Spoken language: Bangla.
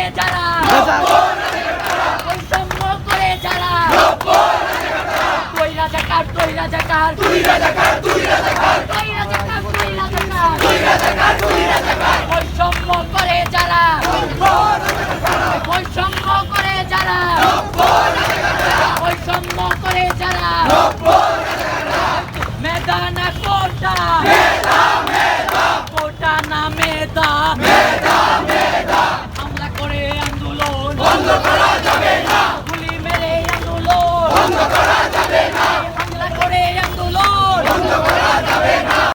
করে যারা বৈষম্য করে যারা তুই রাজাকার তুই রাজাকার তুই রাজাকার তুই